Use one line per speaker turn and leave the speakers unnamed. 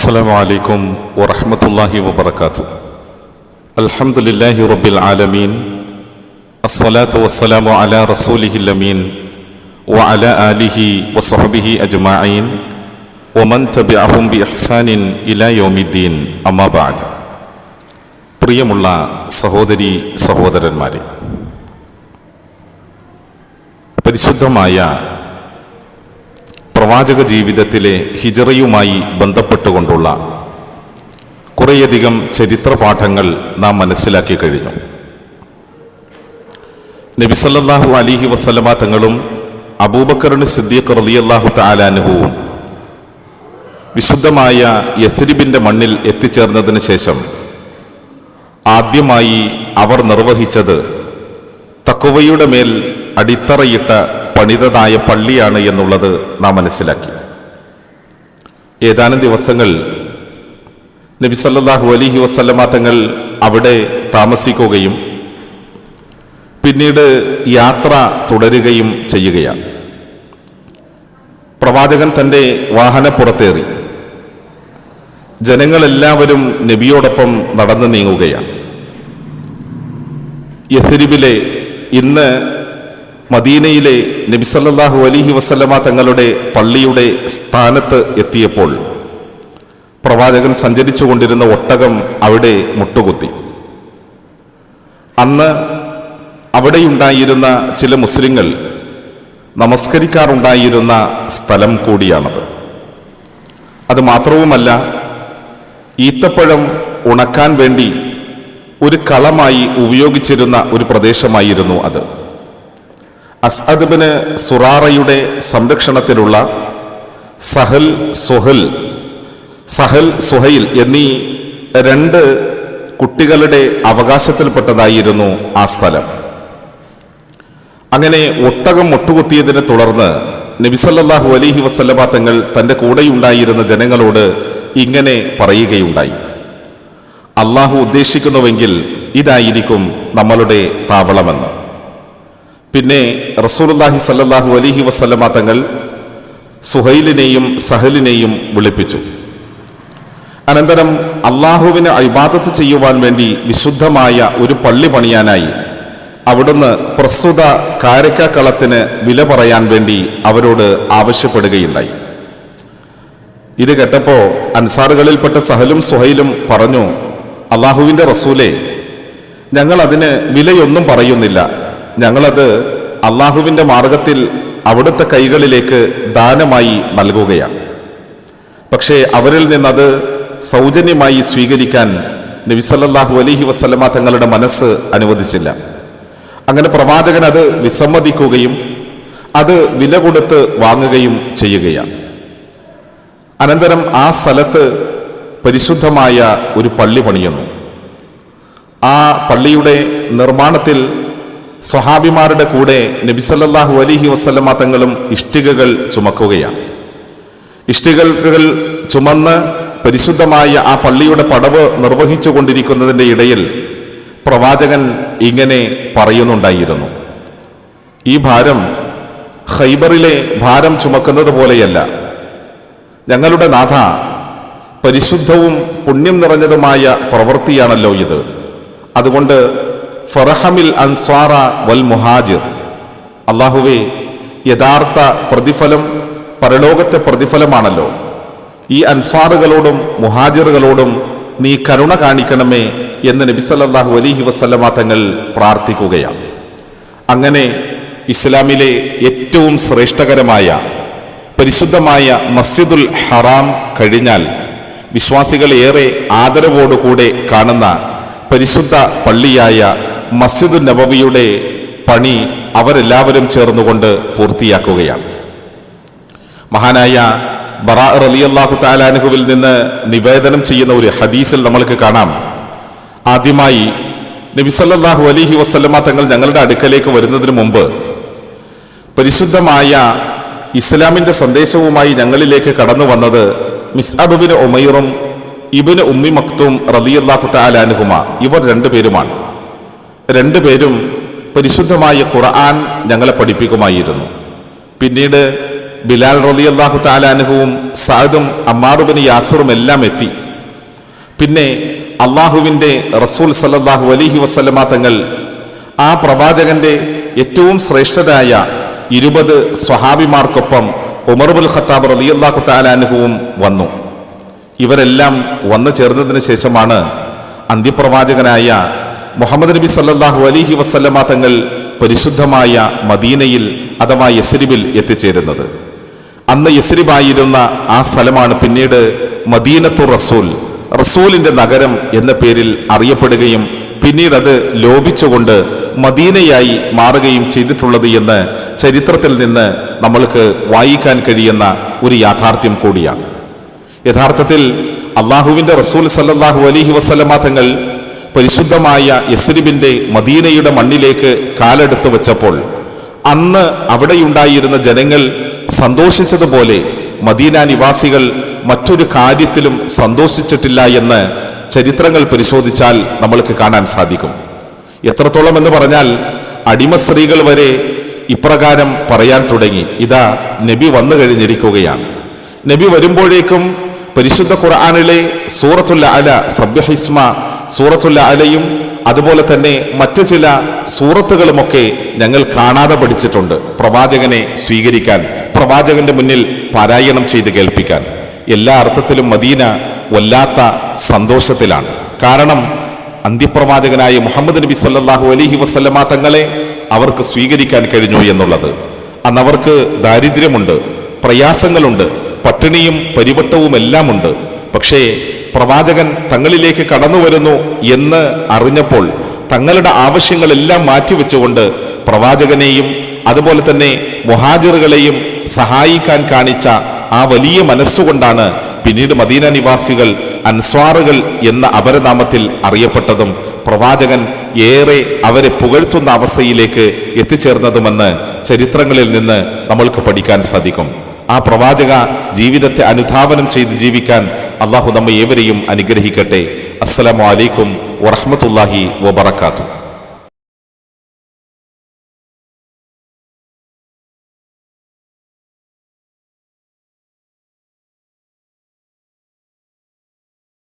السلام عليكم ورحمة الله وبركاته الحمد لله رب العالمين الصلاة والسلام على رسوله الأمين وعلى آله وصحبه أجمعين ومن تبعهم بإحسان إلى يوم الدين أما بعد പ്രിയമുള്ള സഹോദരി സഹോദരന്മാരെ പരിശുദ്ധമായ പ്രവാചക ജീവിതത്തിലെ ഹിജറയുമായി ബന്ധപ്പെട്ടുകൊണ്ടുള്ള കുറേയധികം ചരിത്ര പാഠങ്ങൾ നാം മനസ്സിലാക്കി കഴിഞ്ഞു. നബിസല്ലാഹു അലിഹി വസ്ലമ തങ്ങളും അബൂബക്കറിന് സിദ്ദീഖ് റലിയല്ലാഹു താലാനുഹുവും വിശുദ്ധമായ യഥ്രിബിന്റെ മണ്ണിൽ എത്തിച്ചേർന്നതിന് ശേഷം ആദ്യമായി അവർ നിർവഹിച്ചത് തക്കുവയുടെ മേൽ അടിത്തറയിട്ട പണിതതായ പള്ളിയാണ് എന്നുള്ളത് നാം മനസ്സിലാക്കി. ഏതാനും ദിവസങ്ങൾ നബി സല്ലാഹു അലൈഹി വസല്ലമ തങ്ങൾ അവിടെ താമസിക്കുകയും പിന്നീട് യാത്ര തുടരുകയും ചെയ്യുകയാണ്. പ്രവാചകൻ തന്റെ വാഹനപ്പുറത്തേറി ജനങ്ങളെല്ലാവരും നബിയോടൊപ്പം നടന്നു നീങ്ങുകയാണ്. യസരിബിലെ ഇന്ന് മദീനയിലെ നബിസല്ലാഹു അലിഹി വസല്ലമ തങ്ങളുടെ പള്ളിയുടെ സ്ഥാനത്ത് എത്തിയപ്പോൾ പ്രവാചകൻ സഞ്ചരിച്ചു കൊണ്ടിരുന്ന ഒട്ടകം അവിടെ മുട്ടുകുത്തി. അന്ന് അവിടെയുണ്ടായിരുന്ന ചില മുസ്ലിങ്ങൾ നമസ്കരിക്കാറുണ്ടായിരുന്ന സ്ഥലം കൂടിയാണത്. അത് മാത്രവുമല്ല ഈത്തപ്പഴം ഉണക്കാൻ വേണ്ടി ഒരു കളമായി ഉപയോഗിച്ചിരുന്ന ഒരു പ്രദേശമായിരുന്നു അത്. അസ്അദ്ബിന് സുറാറയുടെ സംരക്ഷണത്തിലുള്ള സഹൽ സുഹൽ സഹൽ സുഹൈൽ എന്നീ രണ്ട് കുട്ടികളുടെ അവകാശത്തിൽപ്പെട്ടതായിരുന്നു ആ സ്ഥലം. അങ്ങനെ ഒട്ടകം ഒട്ടുകുത്തിയതിനെ തുടർന്ന് നബിസല്ലാഹു അലഹി വസല്ലമ തങ്ങൾ തന്റെ കൂടെയുണ്ടായിരുന്ന ജനങ്ങളോട് ഇങ്ങനെ പറയുകയുണ്ടായി. അള്ളാഹു ഉദ്ദേശിക്കുന്നുവെങ്കിൽ ഇതായിരിക്കും നമ്മളുടെ താവളമെന്ന്. പിന്നെ റസൂലുല്ലാഹി സല്ലാഹു അലഹി വസ്ലമ തങ്ങൾ സുഹൈലിനെയും സഹലിനെയും വിളിപ്പിച്ചു. അനന്തരം അള്ളാഹുവിന് അഭിബാദത്ത് ചെയ്യുവാൻ വേണ്ടി വിശുദ്ധമായ ഒരു പള്ളി പണിയാനായി അവിടുന്ന് പ്രസ്തുത കാരക്കളത്തിന് വില പറയാൻ വേണ്ടി അവരോട് ആവശ്യപ്പെടുകയുണ്ടായി. ഇത് കേട്ടപ്പോൾ അൻസാറുകളിൽപ്പെട്ട സഹലും സുഹൈലും പറഞ്ഞു അള്ളാഹുവിന്റെ റസൂലെ ഞങ്ങൾ അതിന് വിലയൊന്നും പറയുന്നില്ല. ഞങ്ങളത് അള്ളാഹുവിന്റെ മാർഗത്തിൽ അവിടുത്തെ കൈകളിലേക്ക് ദാനമായി നൽകുകയാണ്. പക്ഷേ അവരിൽ നിന്നത് സൗജന്യമായി സ്വീകരിക്കാൻ നബിസല്ലാഹു അലഹി വസ്ലമ തങ്ങളുടെ മനസ്സ് അനുവദിച്ചില്ല. അങ്ങനെ പ്രവാചകൻ അത് വിസമ്മതിക്കുകയും അത് വില കൊടുത്ത് വാങ്ങുകയും ചെയ്യുകയാണ്. അനന്തരം ആ സ്ഥലത്ത് പരിശുദ്ധമായ ഒരു പള്ളി പണിയുന്നു. ആ പള്ളിയുടെ നിർമ്മാണത്തിൽ സ്വഹാബിമാരുടെ കൂടെ നബിസല്ലാഹു അലിഹി വസ്ലമ തങ്ങളും ഇഷ്ടികകൾ ചുമക്കുകയാണ്. ഇഷ്ടികകൾ ചുമന്ന് പരിശുദ്ധമായ ആ പള്ളിയുടെ പടവ് നിർവഹിച്ചു കൊണ്ടിരിക്കുന്നതിന്റെ ഇടയിൽ പ്രവാചകൻ ഇങ്ങനെ പറയുന്നുണ്ടായിരുന്നു. ഈ ഭാരം ഖൈബറിലെ ഭാരം ചുമക്കുന്നത് പോലെയല്ല. ഞങ്ങളുടെ നാഥ പരിശുദ്ധവും പുണ്യം നിറഞ്ഞതുമായ പ്രവൃത്തിയാണല്ലോ ഇത്. അതുകൊണ്ട് ഫറഹമിൽ അൻസ്വാറ വൽ മുഹാജിർ. അള്ളാഹുവെ യഥാർത്ഥ പ്രതിഫലം പരലോകത്തെ പ്രതിഫലമാണല്ലോ. ഈ അൻസ്വാറുകളോടും മുഹാജിറുകളോടും നീ കരുണ കാണിക്കണമേ എന്ന് നബിസല്ലാഹു അലിഹി വസ്ലമ തങ്ങൾ പ്രാർത്ഥിക്കുകയാണ്. അങ്ങനെ ഇസ്ലാമിലെ ഏറ്റവും ശ്രേഷ്ഠകരമായ പരിശുദ്ധമായ മസ്ജിദുൽ ഹറാം കഴിഞ്ഞാൽ വിശ്വാസികൾ ഏറെ ആദരവോടുകൂടെ കാണുന്ന പരിശുദ്ധ പള്ളിയായ മസ്ജിദു നബവിയുടെ പണി അവരെല്ലാവരും ചേർന്നുകൊണ്ട് പൂർത്തിയാക്കുകയാണ്. മഹാനായ ബറാ റലിയല്ലാഹു താലാനുഹുവിൽ നിന്ന് നിവേദനം ചെയ്യുന്ന ഒരു ഹദീസിൽ നമ്മൾക്ക് കാണാം. ആദ്യമായി നബിസല്ലാഹു അലിഹി വസ്ലമ തങ്ങൾ ഞങ്ങളുടെ അടുക്കലേക്ക് വരുന്നതിന് മുമ്പ് പരിശുദ്ധമായ ഇസ്ലാമിന്റെ സന്ദേശവുമായി ഞങ്ങളിലേക്ക് കടന്നു വന്നത് മിസ്അബിന് ഒമൈറും ഇബിന് ഉമ്മി മക്തും റലിയല്ലാഹു താലാനുഹുമ ഇവർ രണ്ടുപേരുമാണ്. രണ്ടുപേരും പരിശുദ്ധമായ ഖുർആൻ ഞങ്ങളെ പഠിപ്പിക്കുമായിരുന്നു. പിന്നീട് ബിലാൽ റലി അള്ളാഹു താലാനുഹുവും സാദും അമ്മാറുബിന് യാസറും എല്ലാം എത്തി. പിന്നെ അള്ളാഹുവിന്റെ റസൂൽ സല്ലല്ലാഹു അലൈഹി വസ്ലമാ തങ്ങൾ ആ പ്രവാചകന്റെ ഏറ്റവും ശ്രേഷ്ഠരായ ഇരുപത് സ്വഹാബിമാർക്കൊപ്പം ഉമർബുൽ ഖത്താബ് റലി അള്ളാഹു താലാനുഹുവും വന്നു. ഇവരെല്ലാം വന്നു ചേർന്നതിന് ശേഷമാണ് അന്ത്യപ്രവാചകനായ മുഹമ്മദ് നബി സല്ലാഹു അലിഹി വസല്ലമ തങ്ങൾ പരിശുദ്ധമായ മദീനയിൽ അഥവാ യസ്രിബിൽ എത്തിച്ചേരുന്നത്. അന്ന് യസ്രിബായിരുന്ന ആ സ്ഥലമാണ് പിന്നീട് മദീനത്തു റസൂൽ റസൂലിന്റെ നഗരം എന്ന പേരിൽ അറിയപ്പെടുകയും പിന്നീട് അത് ലോപിച്ചുകൊണ്ട് മദീനയായി മാറുകയും ചെയ്തിട്ടുള്ളത് എന്ന് ചരിത്രത്തിൽ നിന്ന് നമ്മൾക്ക് വായിക്കാൻ കഴിയുന്ന ഒരു യാഥാർത്ഥ്യം കൂടിയാണ്. യഥാർത്ഥത്തിൽ അള്ളാഹുവിന്റെ റസൂൽ സല്ലാഹു അലഹി വസല്ലമ തങ്ങൾ പരിശുദ്ധമായ യസ്രിബിന്റെ മദീനയുടെ മണ്ണിലേക്ക് കാലെടുത്ത് വെച്ചപ്പോൾ അന്ന് അവിടെയുണ്ടായിരുന്ന ജനങ്ങൾ സന്തോഷിച്ചതുപോലെ മദീന നിവാസികൾ മറ്റൊരു കാര്യത്തിലും സന്തോഷിച്ചിട്ടില്ല എന്ന് ചരിത്രങ്ങൾ പരിശോധിച്ചാൽ നമ്മൾക്ക് കാണാൻ സാധിക്കും. എത്രത്തോളം എന്ന് പറഞ്ഞാൽ അടിമ സ്ത്രീകൾ വരെ ഇപ്രകാരം പറയാൻ തുടങ്ങി. ഇതാ നബി വന്നു കഴിഞ്ഞിരിക്കുകയാണ്. നബി വരുമ്പോഴേക്കും പരിശുദ്ധ ഖുർആാനിലെ സൂറത്തുൽ അല സബ്യഹിസ്മ സൂറത്തുൽ അലയും അതുപോലെ തന്നെ മറ്റു ചില സൂറത്തുകളുമൊക്കെ ഞങ്ങൾ കാണാതെ പഠിച്ചിട്ടുണ്ട്. പ്രവാചകനെ സ്വീകരിക്കാൻ പ്രവാചകന്റെ മുന്നിൽ പാരായണം ചെയ്ത് കേൾപ്പിക്കാൻ. എല്ലാ അർത്ഥത്തിലും മദീന വല്ലാത്ത സന്തോഷത്തിലാണ്. കാരണം അന്ത്യപ്രവാചകനായ മുഹമ്മദ് നബി സല്ലാഹു അലഹി വസല്ലമ തങ്ങളെ അവർക്ക് സ്വീകരിക്കാൻ കഴിഞ്ഞു എന്നുള്ളത്. അന്ന് അവർക്ക് ദാരിദ്ര്യമുണ്ട് പ്രയാസങ്ങളുണ്ട് പട്ടിണിയും പരിവട്ടവും എല്ലാമുണ്ട് പക്ഷേ പ്രവാചകൻ തങ്ങളിലേക്ക് കടന്നു വരുന്നു എന്ന് അറിഞ്ഞപ്പോൾ തങ്ങളുടെ ആവശ്യങ്ങളെല്ലാം മാറ്റിവെച്ചുകൊണ്ട് പ്രവാചകനെയും അതുപോലെ തന്നെ മുഹാജിറുകളെയും സഹായിക്കാൻ കാണിച്ച ആ വലിയ മനസ്സുകൊണ്ടാണ് പിന്നീട് മദീന നിവാസികൾ അൻസ്വാറുകൾ എന്ന അപരനാമത്തിൽ അറിയപ്പെട്ടതും പ്രവാചകൻ ഏറെ അവരെ പുകഴ്ത്തുന്ന അവസ്ഥയിലേക്ക് എത്തിച്ചേർന്നതുമെന്ന് ചരിത്രങ്ങളിൽ നിന്ന് നമ്മൾക്ക് പഠിക്കാൻ സാധിക്കും. ആ പ്രവാചക ജീവിതത്തെ അനുധാവനം ചെയ്ത് ജീവിക്കാൻ അള്ളാഹു നമ്മെ ഏവരെയും അനുഗ്രഹിക്കട്ടെ. അസ്സലാമു അലൈക്കും വറഹ്മത്തുള്ളാഹി വബറകാതുഹു.